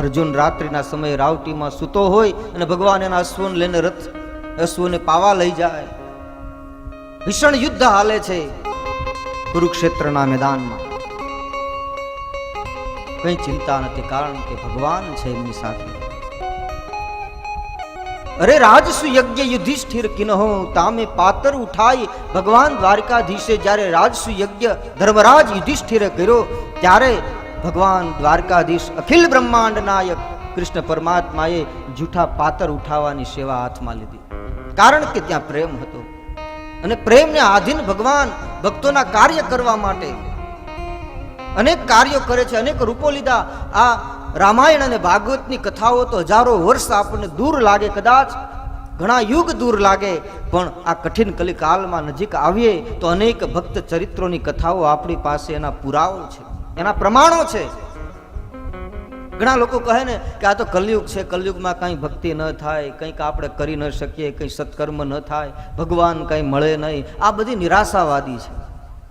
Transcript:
અર્જુન રાત્રિના સમયે રાવટીમાં સૂતો હોય અને ભગવાન એના અશ્વને લઈને રથ, અશ્વને પાવા લઈ જાય. ભીષણ યુદ્ધ હાલે છે કુરુક્ષેત્રના મેદાનમાં. કઈ ચિંતા નથી, કારણ કે ભગવાન છે એમની સાથે. અરે રાજસુ યજ્ઞ યુધિષ્ઠિર કિનહો, તામે પાતર ઉઠાઈ ભગવાન દ્વારકાધીશે જ્યારે રાજસુ યજ્ઞ ધર્મરાજ યુધિષ્ઠિરે કર્યો, ત્યારે ભગવાન દ્વારકાધીશ અખિલ બ્રહ્માંડ નાયક કૃષ્ણ પરમાત્માએ જૂઠા પાતર ઉઠાવવાની સેવા હાથમાં લીધી. કારણ કે ત્યાં પ્રેમ હતો. અને પ્રેમને આધીન ભગવાન ભક્તોના કાર્ય કરવા માટે અનેક કાર્યો કરે છે, અનેક રૂપો લીધા. આ રામાયણ અને ભાગવતની કથાઓ તો હજારો વર્ષ આપણને દૂર લાગે કદાચ, ઘણા યુગ દૂર લાગે, પણ આ કઠિન કલિકાલમાં નજીક આવીએ તો અનેક ભક્ત ચરિત્રોની કથાઓ આપણી પાસે એના પુરાવો છે. એના પ્રમાણો છે. ઘણા લોકો કહે ને કે આ તો કલયુગ છે, કલયુગમાં કંઈ ભક્તિ ન થાય, કંઈક આપણે કરી ન શકીએ, કંઈ સત્કર્મ ન થાય, ભગવાન કંઈ મળે નહીં. આ બધી નિરાશાવાદી છે.